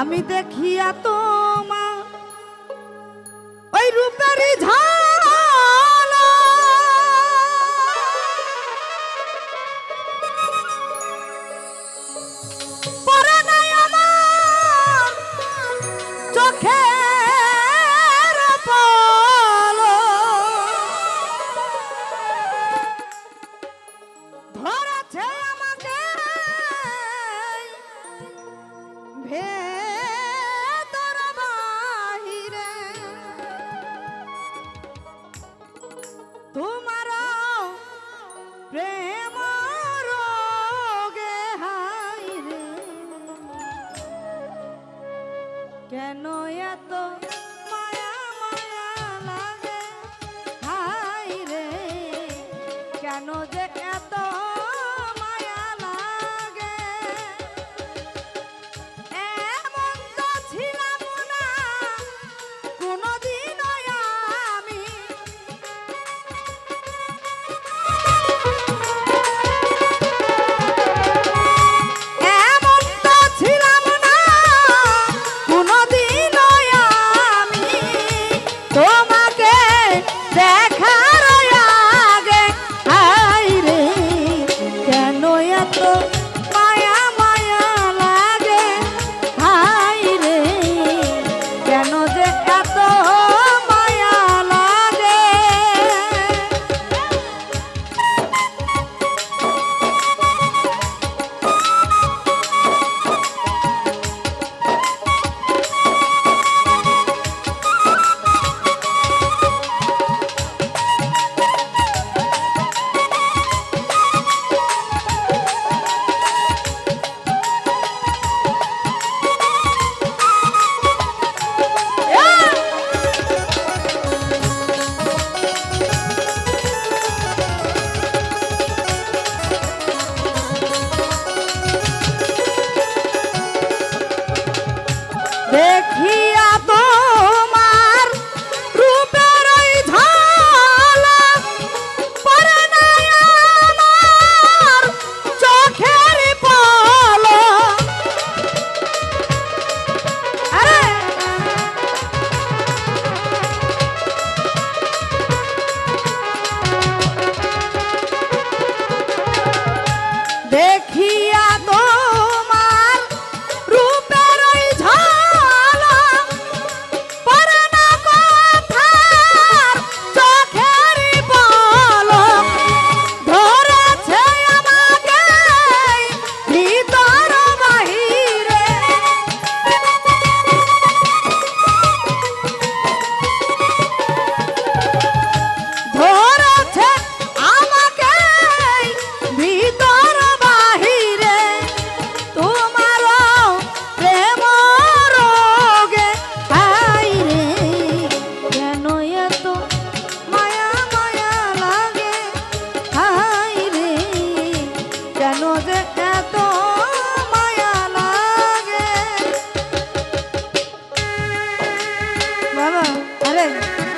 আমি দেখিয়া তোমা ওই রূপেরই ঝাল। পরে নাই আমার চোখের কেন এত মায়া মায়া লাগে। হাই রে কেন যে এত বাবা আরে।